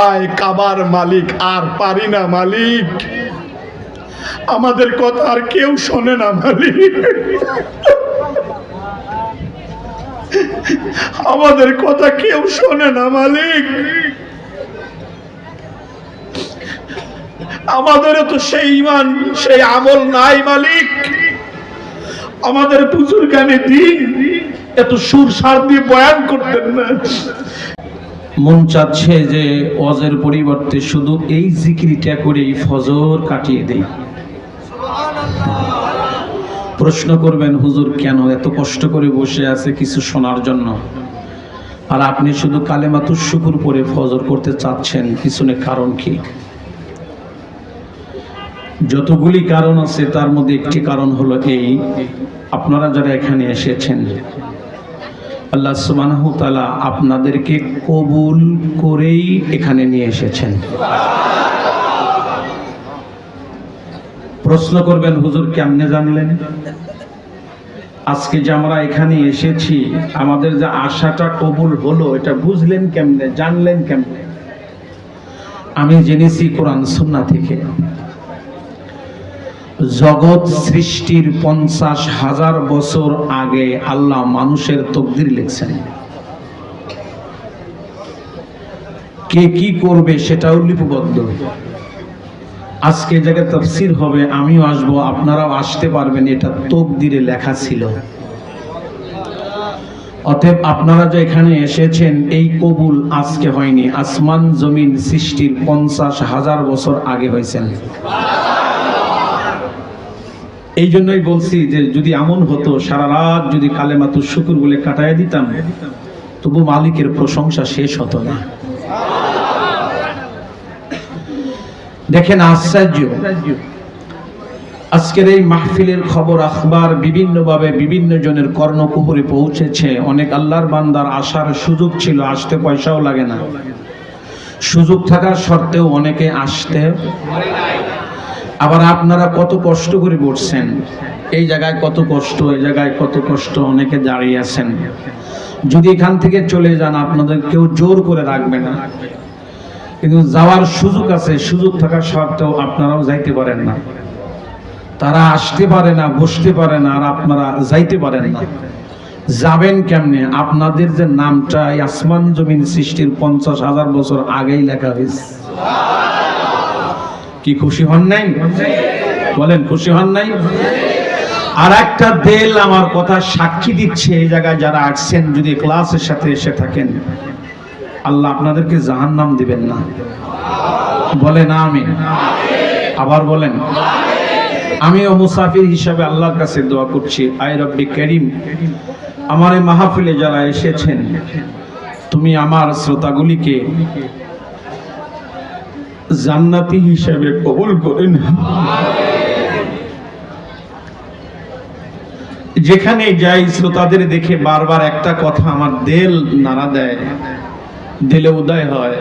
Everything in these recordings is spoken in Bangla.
আয় কাবার মালিক, আর পারি না মালিক। আমাদের কথা আর কেউ শোনে না মালিক। আমাদের কথা কেউ শোনে না মালিক। আমাদেরও তো সেই ইমান, সেই আমল নাই মালিক। আমাদের পুজোর গানে দিন, এত সুর সার দিয়ে বয়ান করতেন না। মন চাচ্ছে যে অজের পরিবর্তে শুধু এই জিকিরিটা করেই ফজর কাটিয়ে দেই। প্রশ্ন করবেন, হুজুর, কেন এত কষ্ট করে বসে আছে কিছু শোনার জন্য? আর আপনি শুধু কালেমাতুর শুকুর পরে ফজর করতে চাচ্ছেন, পিছনে কারণ কি? যতগুলি কারণ আছে, তার মধ্যে একটি কারণ হলো এই, আপনারা যারা এখানে এসেছেন আল্লাহ তাআলা আপনাদেরকে কবুল করেই এখানে নিয়ে এসেছেন। প্রশ্ন করবেন, হুজুর কেমনে জানলেন? আজকে যে আমরা এখানে এসেছি, আমাদের যে আশাটা কবুল হলো, এটা বুঝলেন কেমনে, জানলেন কেমনে? আমি জেনেছি কোরআন সুন্না থেকে। জগৎ সৃষ্টির পঞ্চাশ হাজার বছর আগে আল্লাহ মানুষের তকদির লিখছেন। কে কি করবে সেটাও লিপিবদ্ধ। আজকে জায়গায় তফসির হবে, আমিও আসব, আপনারাও আসতে পারবেন, এটা তকদিরে লেখা ছিল। অতএব আপনারা যে এখানে এসেছেন, এই কবুল আজকে হয়নি। আসমান জমিন সৃষ্টির পঞ্চাশ হাজার বছর আগে হয়েছেন। এই জন্যই বলছি যে যদি এমন হতো, সারা রাত যদি কালেমাতু শুকুর বলে কাটায় দিতাম, তবু মালিকের প্রশংসা শেষ হতো না। দেখেন আশ্চর্য। আজকের এই মাহফিলের খবর, আখবার বিভিন্নভাবে বিভিন্ন জনের কর্ণকুহরে পৌঁছেছে। অনেক আল্লাহর বান্দার আসার সুযোগ ছিল, আসতে পয়সাও লাগে না। সুযোগ থাকার সত্ত্বেও অনেকে আসতে আবার আপনারা কত কষ্ট করে বসছেন? এই জায়গায় কত কষ্ট, এই জায়গায় কত কষ্ট, অনেকে দাঁড়িয়ে আছেন। যদি এখান থেকে চলে যান, আপনাদের কেউ জোর করে রাখবে না। কিন্তু যাওয়ার সুযোগ আছে, সুযোগ থাকা সত্ত্বেও আপনারাও যাইতে পারেন না। তারা আসতে পারে না, বসতে পারে না, আর আপনারা যাইতে পারেন না। যাবেন কেমনে? আপনাদের যে নামটা আসমান জমিন সৃষ্টির পঞ্চাশ হাজার বছর আগেই লেখা হয়েছে। কি খুশি হন নাই? বলেন, খুশি হন নাই? আর একটা দেল আমার কথা সাক্ষী দিচ্ছে এই জায়গায় যারা আসছেন, যদি ক্লাসের সাথে এসে থাকেন। আল্লাহ আপনাদেরকে জাহান নাম দিবেন না। বলেন আমি আবার বলেন, আমি ও মুসাফির হিসাবে আল্লাহর কাছে দোয়া করছি। আই রব্বি করিম, আমার এই মাহফিলে যারা এসেছেন, তুমি আমার শ্রোতাগুলিকে জান্নাতি হিসেবে কবুল করে না যেখানে যাই শ্রোতাদের দেখে বারবার একটা কথা আমার দেল নাড়া দেয়, দিলে উদয় হয়।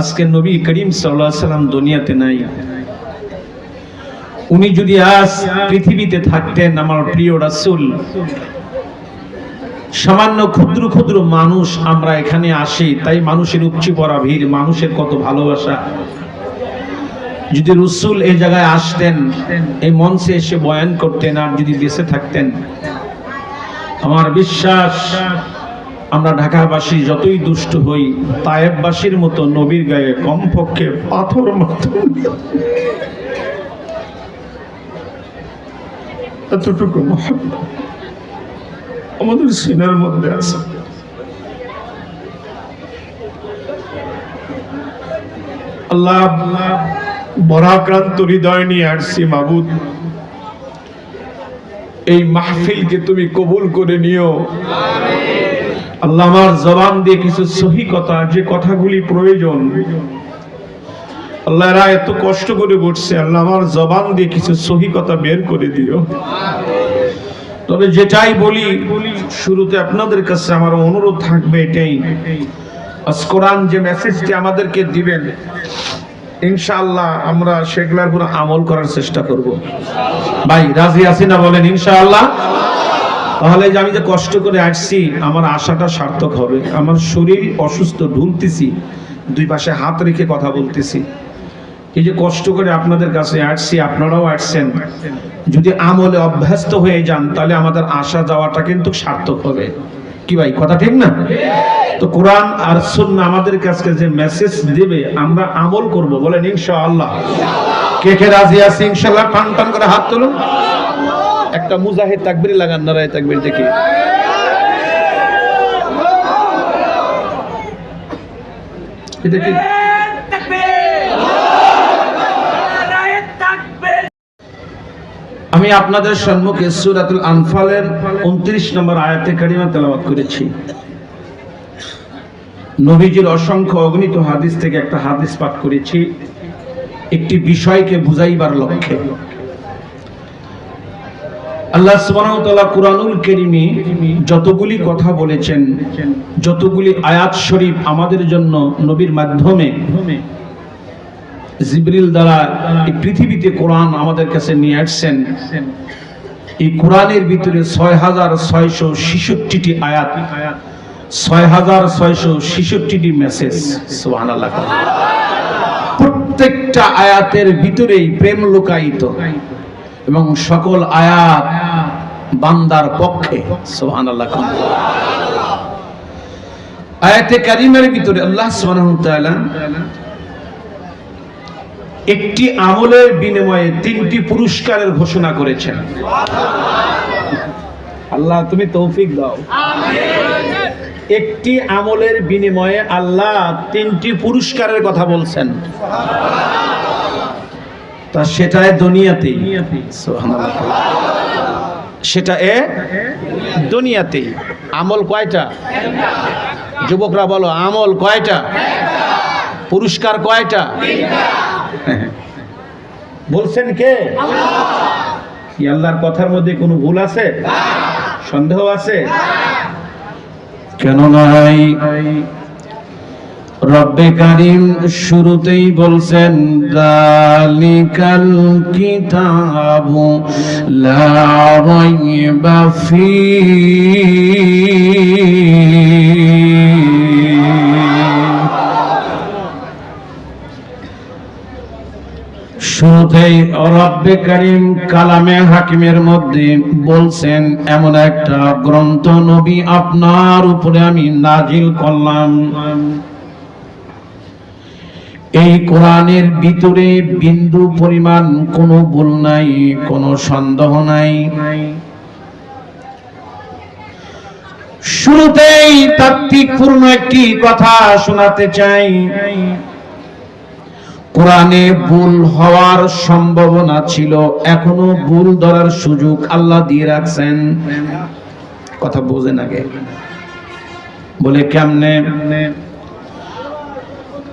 আজকে নবী করিম সাল্লাম দুনিয়াতে নাই। উনি যদি আজ পৃথিবীতে থাকতেন আমার প্রিয় রাসূল সামান্য ক্ষুদ্র ক্ষুদ্র মানুষ আমরা এখানে আসি, তাই মানুষের উপচি পড়া ভিড়, মানুষের কত ভালোবাসা। যদি রসুল এই জায়গায় আসতেন, এই মঞ্চে এসে বয়ান করতেন আর যদি বেঁচে থাকতেন, আমার বিশ্বাস, আমরা ঢাকাবাসী যতই দুষ্ট হই, তায়েববাসীর মতো নবীর গায়ে কমপক্ষে পাথর মতো এতটুকু মহব্বত। আমাদের সিনার মধ্যে আছে। আল্লাহ বরাক্রান্ত হৃদয় নিয়ে আসছি, মাবুদ। এই মাহফিলকে তুমি কবুল করে নিও। আল্লাহ আমার জবান দিয়ে কিছু সহি কথা, যে কথাগুলি প্রয়োজন। আল্লাহ এরা এত কষ্ট করে বসছে, আল্লাহ আমার জবান দিয়ে কিছু সহি কথা বের করে দিও। তবে যেটাই বলি শুরুতে আপনাদের কাছে আমার অনুরোধ থাকবে এটাই। কোরআন যে মেসেজটি আমাদেরকে দিবেন, ইনশাআল্লাহ আমরা সেগুলোর উপর আমল করার চেষ্টা করব। ভাই, রাজি আছি না বলেন ইনশাআল্লাহ? তাহলে যে আমি যে কষ্ট করে আসছি, আমার আশাটা সার্থক হবে। আমার শরীর অসুস্থ, ঢুলতেছি, দুই পাশে হাত রেখে কথা বলতেছি। এই যে কষ্ট করে আপনাদের কাছে আসছি, আপনারাও আসছেন। যদি আমলে অভ্যস্ত হয়ে যান, তাহলে আমাদের আসা যাওয়াটা কিন্তু সার্থক হবে। কি ভাই, কথা ঠিক না? তো কোরআন আর সুন্নাহ আমাদের কাছে যে মেসেজ দেবে, আমরা আমল করব, বলেন ইনশাআল্লাহ। কে কে রাজি আছে, ইনশাআল্লাহ? টান টান করে হাত তুলুন। একটা মুজাহিদ তাকবীর লাগান, নারায় তাকবীর দেখি। এটা কি? আমি আপনাদের সম্মুখে সূরাতুল আনফালের 29 নম্বর আয়াতে কারিমা তেলাওয়াত করেছি। নবীজির অসংখ্য অগণিত হাদিস থেকে একটা হাদিস পাঠ করেছি। একটি বিষয়কে বুঝাইবার লক্ষ্যে। আল্লাহ তাআলা কুরআনুল কারীমে যতগুলি কথা বলেছেন, যতগুলি আয়াত শরীফ আমাদের জন্য নবীর মাধ্যমে জিবরিল দ্বারা এই পৃথিবীতে কোরআন আমাদের কাছে নিয়ে আসছেন। এই কোরআনের ভিতরে ছয় হাজার ছয়শো ছেষট্টিটি আয়াত ছয় হাজার ছয়শো ছেষট্টিটি মেসেজ সুবহানাল্লাহ। প্রত্যেকটা আয়াতের ভিতরেই প্রেম লুকায়িত এবং সকল আয়াত বান্দার পক্ষে, সুবহানাল্লাহ। আয়াতে কারিমের ভিতরে আল্লাহ তাআলা একটি আমলের বিনিময়ে তিনটি পুরস্কারের ঘোষণা করেছেন। আল্লাহ তুমি তৌফিক দাও। একটি আমলের বিনিময়ে আল্লাহ তিনটি পুরস্কারের কথা বলছেন। তা সেটাই দুনিয়াতেই। সেটা এ? দুনিয়াতেই। আমল কয়টা? যুবকরা বলো আমল কয়টা? পুরস্কার কয়টা? বলছেন কে? কি আল্লাহর কথার মধ্যে কোনো ভুল আছে? সন্দেহ আছে? কেন নাই রব্বে কারিম শুরুতেই বলছেন, দালিকাল কিতাবু লা রাইবা ফী শুরুতেই রব্বে করিম কালামে হাকিমের মধ্যে বলছেন, এমন একটা গ্রন্থ নবী আপনার উপরে আমি নাজিল করলাম। এই কোরআনের ভিতরে বিন্দু পরিমাণ কোনো ভুল নাই, কোনো সন্দেহ নাই। শুরুতেই তাত্ত্বিকপূর্ণ একটি কথা শোনাতে চাই। কোরআনে ভুল হওয়ার সম্ভাবনা ছিল, এখনও ভুল ধরার সুযোগ আল্লাহ দিয়ে রাখছেন। কথা বোঝেন আগে। বলে কেমনে?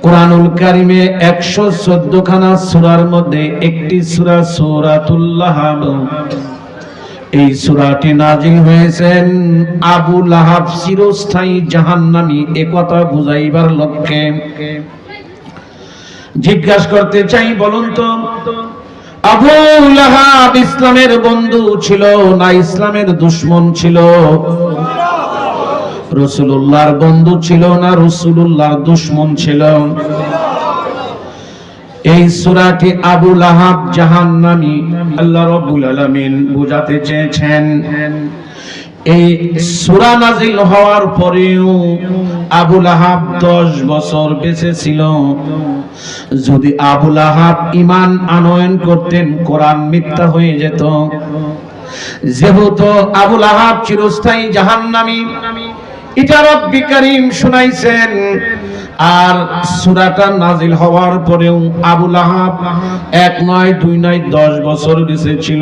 কোরআনুল কারিমে একশো চোদ্দ খানা সুরার মধ্যে একটি সুরা সুরাতুল্লাহ। এই সুরাটি নাজিল হয়েছেন আবু লাহাব চিরস্থায়ী জাহান্নামী একথা বুঝাইবার লক্ষ্যে। জিজ্ঞাসা করতে চাই, বলুন তো। আবু লাহাব ইসলামের বন্ধু ছিল না ইসলামের দুশ্মন ছিল? রসুল্লাহর বন্ধু ছিল না রসুল্লাহর দুশ্মন ছিল? এই সুরাটি আবু লাহাব জাহান্নামী আল্লাহ রাব্বুল আলামিন বোঝাতে চেয়েছেন। এই সুরা নাজিল হওয়ার পরেও আবুল আহাব দশ বছর বেঁচে ছিল। যদি আবুল আহাব ইমান আনয়ন করতেন, কোরআন মিথ্যা হয়ে যেত। যেহেতু আবুল আহাব চিরস্থায়ী জাহান্নামী। এটা রব্বি করিম শুনাইছেন আর সূরাটা নাজিল হওয়ার পরেও আবুল লাহাব এক নয়, দুই নয়, দশ বছর বেঁচে ছিল।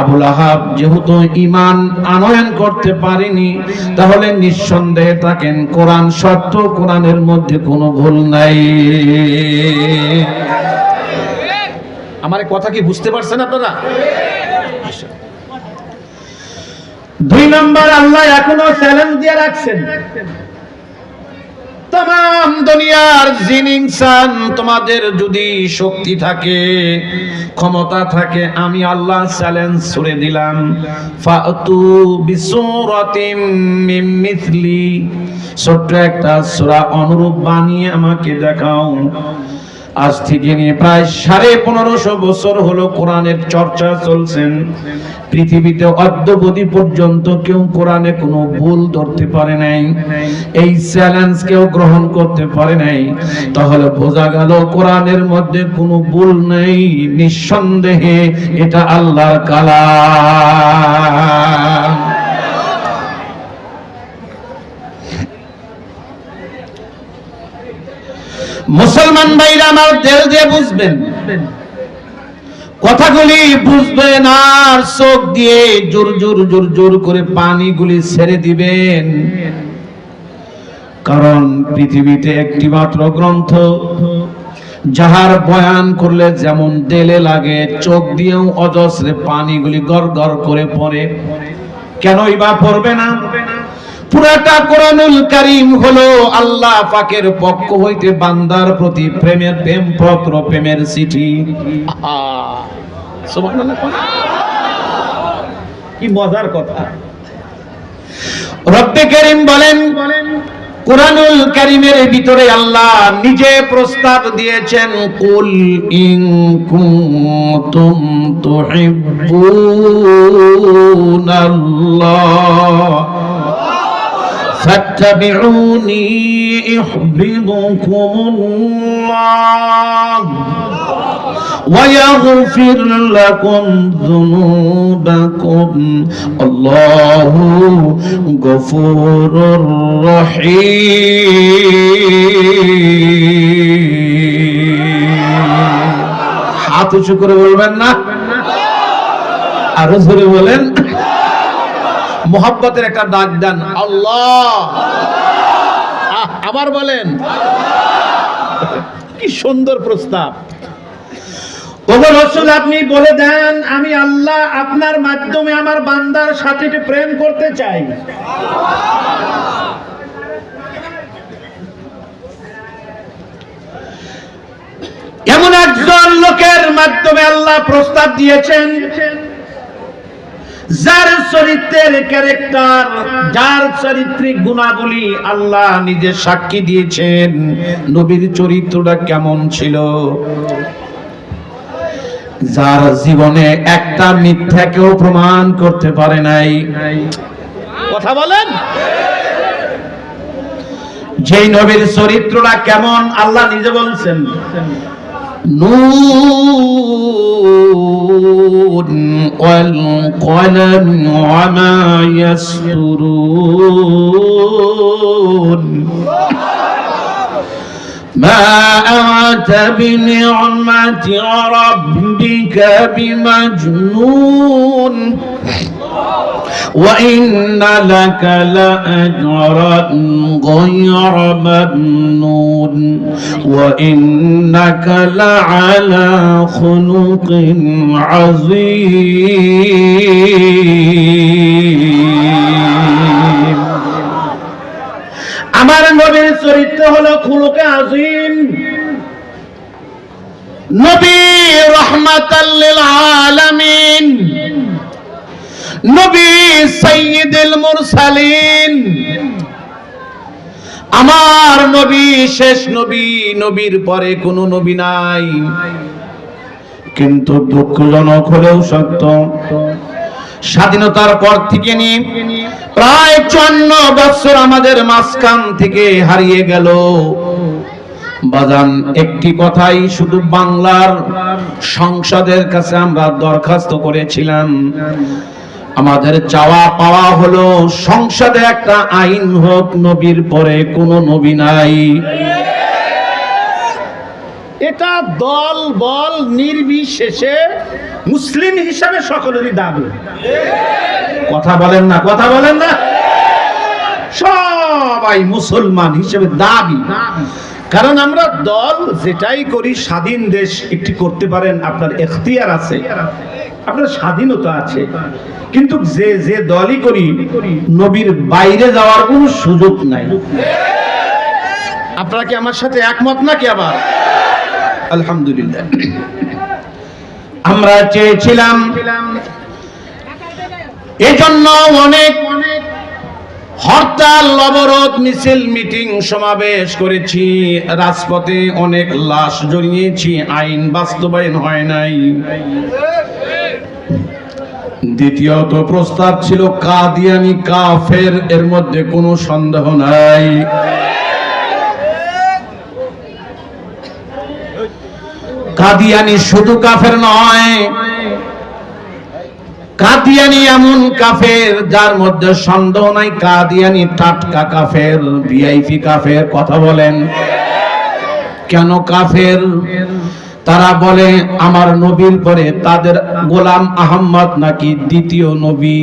আবু লাহাব যেহেতু ইমান আনয়ন করতে পারেনি, তাহলে নিঃসন্দেহে থাকেন কোরআন সত্য কোরআনের মধ্যে কোনো ভুল নাই। আমার কথা কি বুঝতে পারছেন আপনারা? দুই নম্বর, আল্লাহ এখনও চ্যালেঞ্জ দিয়ে রাখছেন। তাম দুনিয়ার জিন ইনসান, তোমাদের যদি শক্তি থাকে, ক্ষমতা থাকে, আমি আল্লাহ চ্যালেঞ্জ ছুড়ে দিলাম। ফাতু বিসুরাতিম মিন মিথলি ছোট্ট একটা সূরা অনুরূপ বানিয়ে আমাকে দেখাও। আজ থেকে নিয়ে প্রায় সাড়ে পনেরোশো বছর হলো কোরআনের চর্চা চলছেন পৃথিবীতে অদ্যবধি পর্যন্ত কেউ কোরআনে কোনো ভুল ধরতে পারে নাই, এই চ্যালেঞ্জ কেউ গ্রহণ করতে পারে নাই। তাহলে বোঝা গেল কোরআনের মধ্যে কোনো ভুল নেই, নিঃসন্দেহে এটা আল্লাহর কালাম। মুসলমান ভাইরা আমার দেল দিয়ে বুঝবেন। কথাগুলি বুঝবেন আর চোখ দিয়ে জোর জোর জোর জোর করে পানিগুলি ছেড়ে দিবেন। কারণ পৃথিবীতে একটি মাত্র গ্রন্থ, যাহার বয়ান করলে যেমন দেলে লাগে, চোখ দিয়েও অজস্রে পানিগুলি গড় গড় করে পড়ে। কেনই বা পড়বে না? পুরাটা কোরআনুল কারীম হলো আল্লাহ পাকের পক্ষ হইতে বান্দার প্রতি প্রেমের প্রেম পত্র প্রেমের চিঠি? কি মজার কথা। রব্বে করিম বলেন কোরআনুল কারীমের ভিতরে আল্লাহ নিজে প্রস্তাব দিয়েছেন কুল ইন কুনতুম তুহিব্বুনাল্লাহ। فاتبعوني يحببكم الله ويغفر لكم ذنوبكم الله غفور رحيم হাত উঁচু করে বলবেন না আরো ধরে বলেন মোহাব্বতের একটা ডাক দেন। আল্লাহ! আবার বলেন। কি সুন্দর প্রস্তাব। ওগো রসুল, আপনি বলে দেন, আমি আল্লাহ আপনার মাধ্যমে আমার বান্দার সাথে প্রেম করতে চাই। এমন একজন লোকের মাধ্যমে আল্লাহ প্রস্তাব দিয়েছেন যার চরিত্রের ক্যারেক্টার যার চারিত্রিক গুণাগুলি আল্লাহ নিজে সাক্ষী দিয়েছেন, নবীর চরিত্রটা কেমন ছিল? যার জীবনে একটা মিথ্যাকেও প্রমাণ করতে পারে নাই। কথা বলেন? যেই নবীর চরিত্রটা কেমন, আল্লাহ নিজে বলছেন। نون والقلم وما يسطرون. ما أنت بنعمة ربك بمجنون وإن لك لأجرا غير ممنون وإنك لعلى خلق عظيم আমার নবীর চরিত্র হলো খুলুকে আজিম। নবী রহমাতাল্লিল আলামিন। নবী সাইয়্যিদুল মুরসালিন। আমার নবী শেষ নবী, নবীর পরে কোনো নবী নাই। কিন্তু দুঃখজনক হলেও সত্য স্বাধীনতার পর থেকে নিয়ে প্রায় চুয়ান্ন বছর আমাদের মাঝখান থেকে হারিয়ে গেল। বাজান, একটি কথাই শুধু বাংলার সংসদের কাছে আমরা দরখাস্ত করেছিলাম। আমাদের চাওয়া পাওয়া হলো সংসদে একটা আইন হোক, নবীর পরে কোনো নবী নাই। এটা দল, বল নির্বিশেষে মুসলিম হিসাবে সকলেরই দাবি। কথা বলেন না, কথা বলেন না। সবাই মুসলমান হিসেবে দাবি। কারণ আমরা দল যেটাই করি, স্বাধীন দেশ একটি করতে পারেন, আপনার এখতিয়ার আছে। আপনার স্বাধীনতা আছে। কিন্তু যে যে দলই করি, নবীর বাইরে যাওয়ার কোনো সুযোগ নাই। আপনারা কি আমার সাথে একমত নাকি আবার? আলহামদুলিল্লাহ। আমরা চেয়েছিলাম এজন্য অনেক হরতাল, অবরোধ, মিছিল, মিটিং সমাবেশ করেছি। রাজপথে অনেক লাশ জড়িয়েছি, আইন বাস্তবায়ন হয় নাই। দ্বিতীয়ত প্রস্তাব ছিল, কাদিয়ানি কাফের, এর মধ্যে কোনো সন্দেহ নাই। কাদিয়ানি শুধু কাফের নয়, কাদিয়ানি এমন কাফের যার মধ্যে সন্দেহ নাই, কাদিয়ানি টাটকা কাফের ভিআইপি কাফের, কথা বলেন। কেন কাফের? তারা বলে, আমার নবীর পরে তাদের গোলাম আহম্মদ নাকি দ্বিতীয় নবী।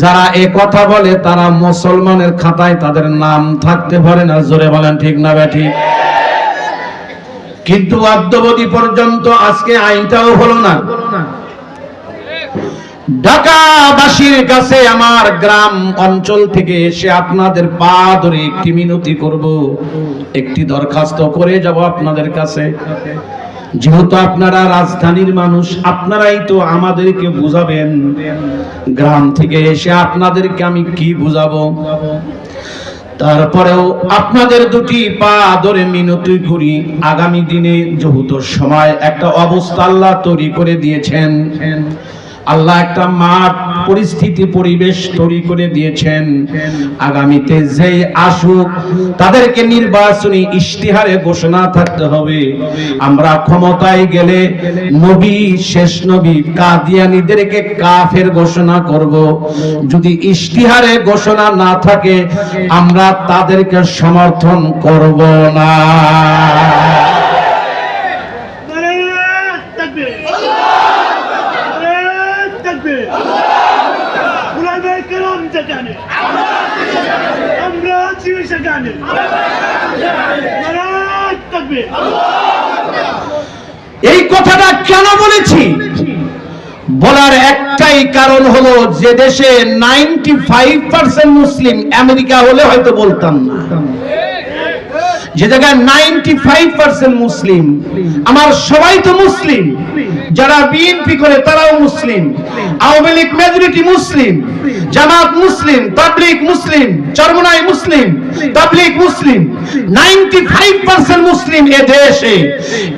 যারা এ কথা বলে, তারা মুসলমানের খাতায় তাদের নাম থাকতে পারে না, জোরে বলেন ঠিক না, ব্যাঠিক? কিন্তু অদ্যবধি পর্যন্ত আজকে আইনটাও হলো না। ঢাকাবাসীর কাছে আমার গ্রাম অঞ্চল থেকে এসে আপনাদের পা ধরে একটি মিনতি করব। একটি দরখাস্ত করে যাব আপনাদের কাছে। যেহেতু আপনারা রাজধানীর মানুষ, আপনারাই তো আমাদেরকে বুঝাবেন। গ্রাম থেকে এসে আপনাদেরকে আমি কি বুঝাবো? তারপরেও আপনাদের দুটি পা ধরে মিনতি করি। আগামী দিনে যেহেতু সময়, একটা অবস্থা আল্লাহ তৈরি করে দিয়েছেন। আল্লাহ একটা মাঠ, পরিস্থিতি, পরিবেশ তৈরি করে দিয়েছেন। আগামীতে যেই আসুক, তাদেরকে নির্বাচনী ইশতিহারে ঘোষণা থাকতে হবে। আমরা ক্ষমতায় গেলে নবী, শেষ নবী, কাদিয়ানীদেরকে কাফের ঘোষণা করব। যদি ইশতিহারে ঘোষণা না থাকে, আমরা তাদেরকে সমর্থন করব না নারায়ণ তাকবীর নারায়ণ তাকবীর উলামায়ে কেরাম যেখানে আমরা আছি সেখানে নারায়ণ তাকবীর এই কথাটা কেন বলেছি? বলার একটাই কারণ হলো যে দেশে নাইনটি ফাইভ পার্সেন্ট মুসলিম, আমেরিকা হলে হয়তো বলতাম না। যে জায়গায় নাইনটি ফাইভ পার্সেন্ট মুসলিম, আমার সবাই তো মুসলিম। যারা বিএনপি করে তারাও মুসলিম। আওয়ামী লীগ মেজরিটি মুসলিম। জামাত মুসলিম, তাবলিগ মুসলিম, চরমনাই মুসলিম, তাবলিগ মুসলিম। নাইনটি ফাইভ পার্সেন্ট মুসলিম এ দেশে।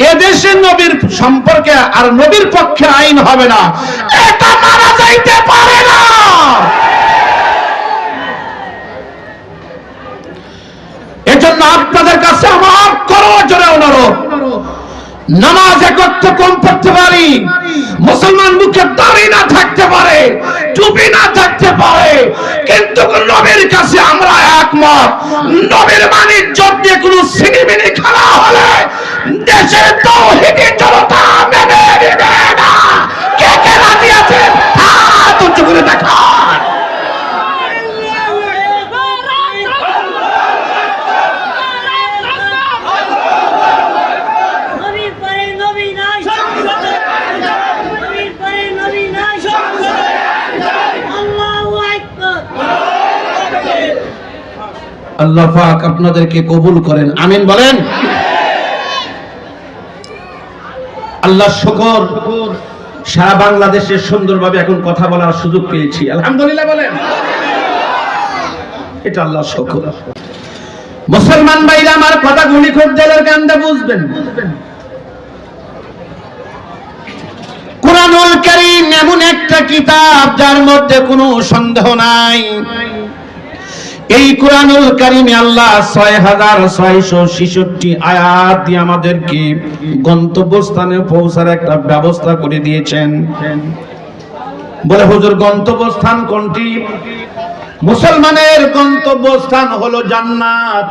এ দেশে নবীর সম্পর্কে আর নবীর পক্ষে আইন হবে না। এটা মারা যাইতে পারে না। এজন্য আপনাদের কাছে আমার করো, জোরে অনুরোধ। নামাজ একত্র কম পড়তে পারি। মুসলমান মুখে দাড়ি না থাকতে পারে, টুপি না থাকতে পারে। কিন্তু নবীর কাছে আমরা একমত, নবীর মানে দিয়ে কোনো সিনেমিনি খেলা হলে দেশের তৌহিদি জনতা মেনে নেবে না কে কে রাজি আছেন হাত উঁচু করে দেখান নবীর পরে নবী নাই নবীর পরে নবী নাই আল্লাহু আকবার আল্লাহ পাক আপনাদেরকে কবুল করেন। আমিন বলেন। আল্লাহ শুকর, সারা বাংলাদেশে সুন্দরভাবে এখন কথা বলার সুযোগ পেয়েছি। আলহামদুলিল্লাহ বলেন। এটা আল্লাহ শুকর। মুসলমান ভাইরা, আমার কথাগুলি খুব দিলের কান্দে বুঝবেন। কোরআনুল কারীম এমন একটা কিতাব যার মধ্যে কোনো সন্দেহ নাই। এই কোরআনুল কারিমে আল্লাহ ছয় হাজার ছয়শো ছেষট্টি আয়াত দিয়ে আমাদেরকে গন্তব্যস্থানে পৌঁছার একটা ব্যবস্থা করে দিয়েছেন। বলে, হুজুর, গন্তব্যস্থান কোনটি? মুসলমানের গন্তব্যস্থান হলো জান্নাত।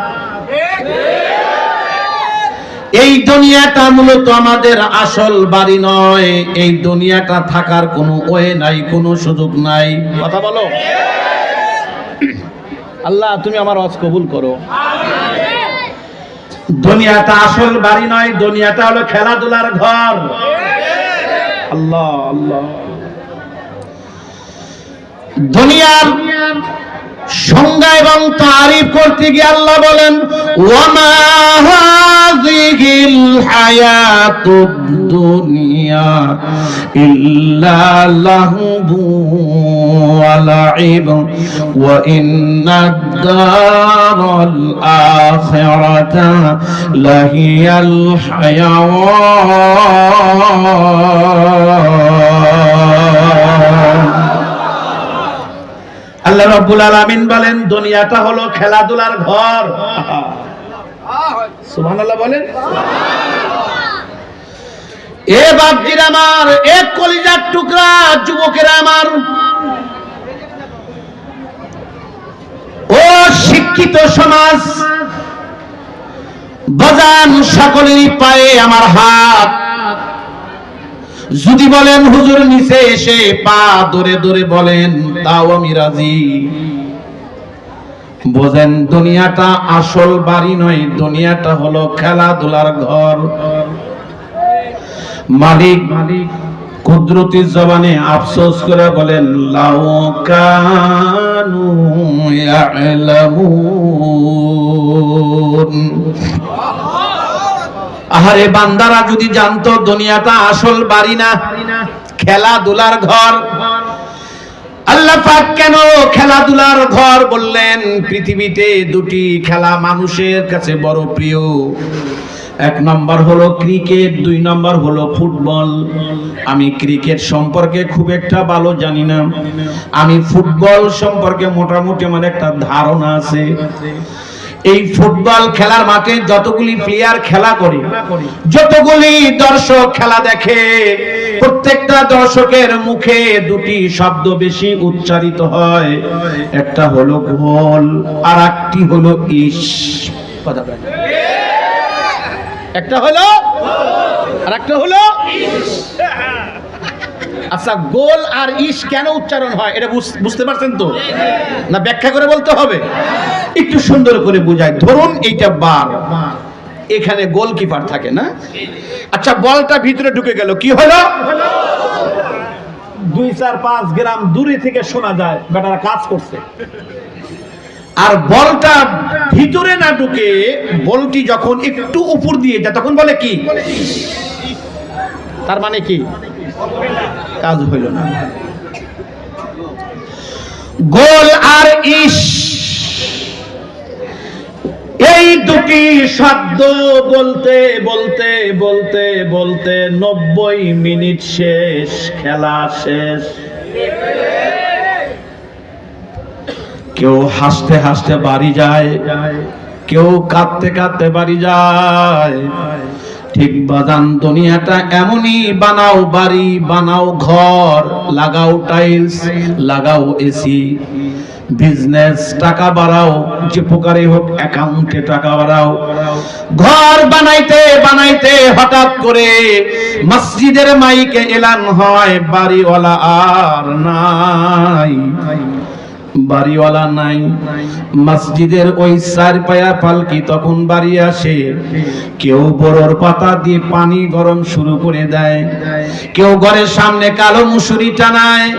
এই দুনিয়াটা মূলত আমাদের আসল বাড়ি নয়। এই দুনিয়াটা থাকার কোনো ওয়ে নাই, কোনো সুযোগ নাই। কথা বলো। আল্লাহ তুমি আমার অজ কবুল করো। দুনিয়াটা আসল বাড়ি নয় দুনিয়াটা হলো খেলাধুলার ঘর। আল্লাহ আল্লাহ। দুনিয়ার সংজ্ঞা এবং তারিফ করতে গিয়ে আল্লাহ বলেন ওয়ামা দুনিয়া ইল্লা লাহবু ওয়া লাইব ওয়া ইন্নাদ দারাল আখিরাতা লাহিয়াল হায়াওয়ান আল্লাহ রাব্বুল আলামিন বলেন, দুনিয়াটা হলো খেলাধুলার ঘর। বলেন। এ বাপজির আমার এক কলিজার টুকরা আমার। ও শিক্ষিত সমাজ, বাজান সকলেরই পায়ে আমার হাত। যদি বলেন হুজুর নিচে এসে পা ধরে ধরে বলেন, তাও আমি রাজি। বোঝেন, দুনিয়াটা আসল বাড়ি নয়, দুনিয়াটা হলো খেলাধুলার ঘর। মালিক মালিক কুদরতি জবানে আফসোস করে বলেন, লাউ কানু ইয়ালামুন। আহারে বান্দারা যদি জানতো দুনিয়াটা আসল বাড়ি না, খেলাধুলার ঘর আল্লাহ পাক কেন খেলাধুলার ঘর বললেন? পৃথিবীতে দুটি খেলা মানুষের কাছে বড় প্রিয়। এক নম্বর হলো ক্রিকেট, দুই নম্বর হলো ফুটবল। আমি ক্রিকেট সম্পর্কে খুব একটা ভালো জানি না। আমি ফুটবল সম্পর্কে মোটামুটি আমার একটা ধারণা আছে। এই ফুটবল খেলার মাঠে যতগুলি প্লেয়ার খেলা করে, যতগুলি দর্শক খেলা দেখে, প্রত্যেকটা দর্শকের মুখে দুটি শব্দ বেশি উচ্চারিত হয়। একটা হলো গোল, আর একটি হলো ইস একটা হলো, আর একটা হলো আচ্ছা গোল আর ইস কেন উচ্চারণ হয়, এটা বুঝ- বুঝতে পারছেন তো? না ব্যাখ্যা করে বলতে হবে? একটু সুন্দর করে বোঝায়। ধরুন এইটা বার এখানে গোলকিপার থাকে, না? আচ্ছা বলটা ভিতরে ঢুকে গেল। কি হলো? দুই চার পাঁচ গ্রাম দূরে থেকে শোনা যায়, বেটারা কাজ করছে। আর বলটা ভিতরে না ঢুকে বলটি যখন একটু উপর দিয়ে যায়, তখন বলে কি? তার মানে কি? কাজ হইল না। গোল আর ইস এই দুটি শব্দ বলতে বলতে বলতে বলতে নব্বই মিনিট শেষ, খেলা শেষ। কেউ হাসতে হাসতে বাড়ি যায়, কেউ কাঁদতে কাঁদতে বাড়ি যায়। ঠিক বাদান দুনিয়াটা এমনই, বানাও বাড়ি, বানাও ঘর, লাগাও টাইলস লাগাও এসি বিজনেস টাকা বাড়াও, যে প্রকারে হোক অ্যাকাউন্টে টাকা বাড়াও। ঘর বানাইতে বানাইতে হঠাৎ করে মসজিদের মাইকে এলান হয়, বাড়িওয়ালা আর নাই। বাড়িওয়ালা নাই। মসজিদের ওই চার পায়া পালকি তখন বাড়ি আসে। কেউ বড়র পাতা দিয়ে পানি গরম শুরু করে দেয়। কেউ ঘরের সামনে কালো মুসুরি টানায়।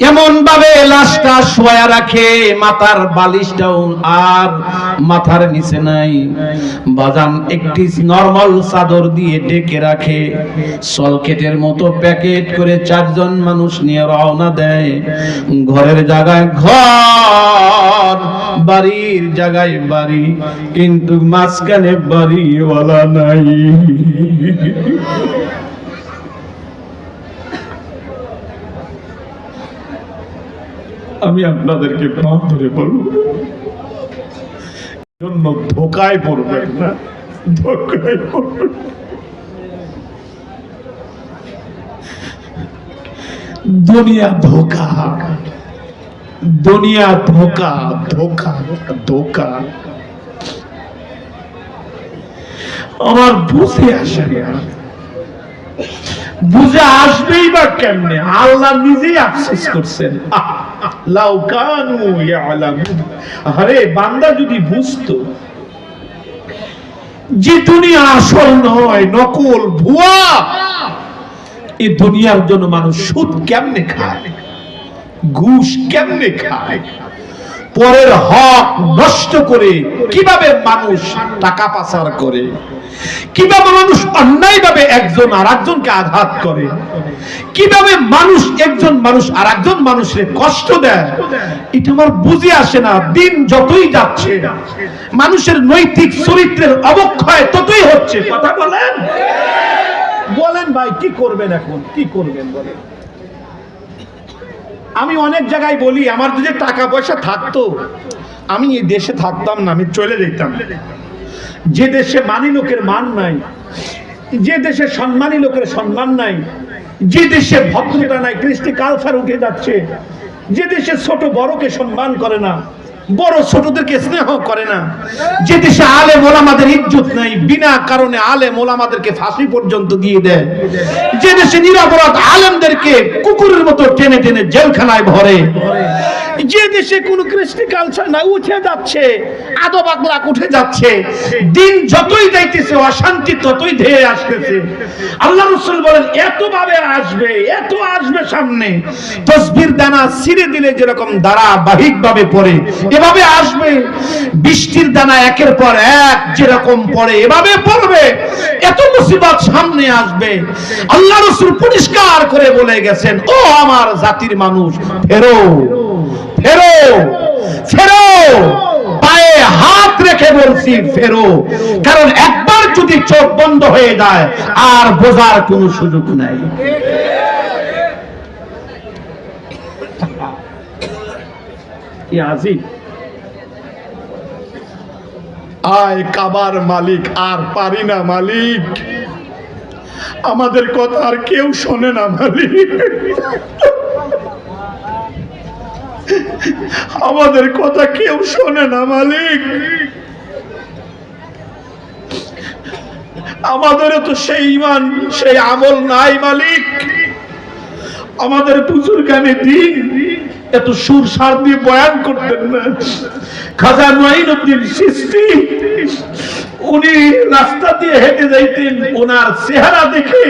এমন ভাবে লাশটা শোয়া রাখে, মাথার বালিশটাও আর মাথার নিচে নাই। বাজান একটি নরমাল চাদর দিয়ে ডেকে রাখে, সলকেটের মতো প্যাকেট করে চারজন মানুষ নিয়ে রওনা দেয়। ঘরের জায়গায় ঘর, বাড়ির জায়গায় বাড়ি, কিন্তু মাঝখানে বাড়িওয়ালা নাই। আমি আপনাদেরকে প্রাণ ধরে বলব। জন্য ধোকায় পড়বেন না। ধোকায় পড়বেন দুনিয়া ধোকা। দুনিয়া ধোকা ধোকা ধোকা। আমার বুঝে আসে না। বুঝে আসবেই বা কেমনে? আল্লাহ নিজেই আফসোস করছেন। আহ, লাউ আরে বান্দা যদি বুঝতো যে দুনিয়া আসল নয় নকল ভুয়া এই দুনিয়ার জন্য মানুষ সুদ কেমনে খায়? ঘুষ কেমনে খায়? পরের হক নষ্ট করে কীভাবে মানুষ টাকা পাচার করে? কীভাবে মানুষ অন্যায়ভাবে একজন আর একজনকে আঘাত করে? কীভাবে মানুষ একজন মানুষ আর একজন মানুষের কষ্ট দেয়? এটা আমার বুঝে আসে না। দিন যতই যাচ্ছে, মানুষের নৈতিক চরিত্রের অবক্ষয় ততই হচ্ছে। কথা বলেন? বলেন ভাই, কি করবেন এখন? কি করবেন বলেন? আমি অনেক জায়গায় বলি, আমার যদি টাকা পয়সা থাকতো, আমি এই দেশে থাকতাম না, আমি চলে যেতাম। যে দেশে মানি লোকের মান নাই, যে দেশে সম্মানী লোকের সম্মান নাই, যে দেশে ভদ্রতা নাই, কৃষ্টি কালচার উঠে যাচ্ছে, যে দেশে ছোট বড়কে সম্মান করে না, বড় ছোটদেরকে স্নেহ করে না, যে দেশে আলে মোলামাদের ইজ্জত নাই, বিনা কারণে আলে মোলামাদেরকে ফাঁসি পর্যন্ত দিয়ে দেয়, যে দেশে নিরাপরাধ আলেমদেরকে কুকুরের মতো টেনে টেনে জেলখানায় ভরে যে দেশে কোনো কৃষ্টি কালচার না উঠে যাচ্ছে, আদব আকলাক উঠে যাচ্ছে। দিন যতই যাইতেছে, অশান্তি ততই ধেয়ে আসতেছে। আল্লাহ রসুল বলেন এত ভাবে আসবে, এত আসবে সামনে। তসবির দানা ছিঁড়ে দিলে যেরকম ধারাবাহিক ভাবে পড়ে, এভাবে আসবে। বৃষ্টির দানা একের পর এক যেরকম পড়ে, এভাবে পড়বে। এত মুসিবত সামনে আসবে। আল্লাহ রসুল পরিষ্কার করে বলে গেছেন, ও আমার জাতির মানুষ, ফেরো। ফেরো ফেরো। পায়ে হাত রেখে বলছি, ফেরো। কারণ একবার যদি চোখ বন্ধ হয়ে যায়, আর বোঝার কোনো সুযোগ নাই। আয় কাবার মালিক, আর পারি না মালিক। আমাদের কথা আর কেউ শোনে না মালিক। আমাদের কথা কেউ শোনে না, মালিক। আমাদের তো সেই ইমান, সেই আমল নাই, মালিক। আমাদের প্রচুর গানে দিন এত সুর সার দিয়ে বয়ান করতেন না। খাজা মাইনুদ্দিন সৃষ্টি উনি রাস্তা দিয়ে হেঁটে যাইতেন, ওনার চেহারা দেখে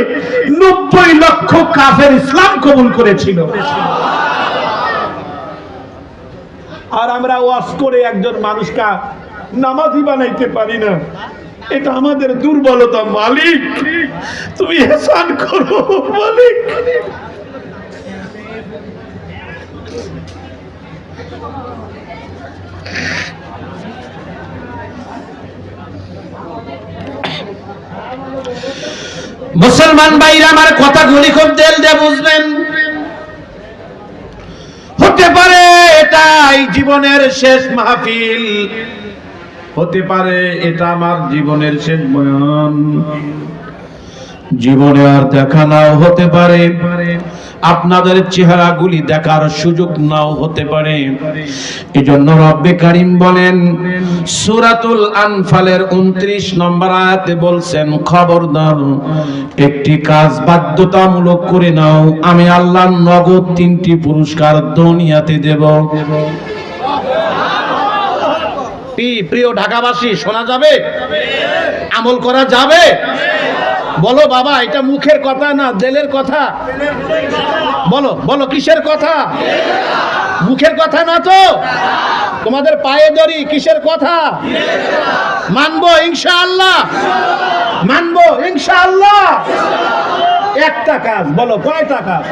নব্বই লক্ষ কাফের ইসলাম কবুল করেছিল। আর আমরা ওয়াজ করে একজন মানুষকে নামাজি বানাইতে পারি না। এটা আমাদের দুর্বলতা, মালিক। তুমি হেসান করো, মালিক। মুসলমান ভাইরা, আমার কথাগুলি খুব দেল দিয়ে বুঝবেন। হতে পারে এটাই জীবনের শেষ মাহফিল হতে পারে এটা আমার জীবনের শেষ বয়ান। জীবনে আর দেখা নাও হতে পারে। আপনাদের চেহারাগুলি দেখার সুযোগ নাও হতে পারে। এই জন্য রব্বে কারিম বলেন, সুরাতুল আনফালের উনত্রিশ নম্বর আয়াতে বলছেন, খবরদার, একটি কাজ বাধ্যতামূলক করে নাও, আমি আল্লাহ নগদ তিনটি পুরস্কার দুনিয়াতে দেব। প্রিয় ঢাকাবাসী, শোনা যাবে? আমল করা যাবে? বলো বাবা, এটা মুখের কথা না জেলের কথা? বলো বলো, কিসের কথা? মুখের কথা না তো? তোমাদের পায়ে ধরি কিসের কথা? মানবো, ইনশাআল্লাহ। মানবো, ইনশাআল্লাহ। একটা কাজ, বলো, কয়টা কাজ?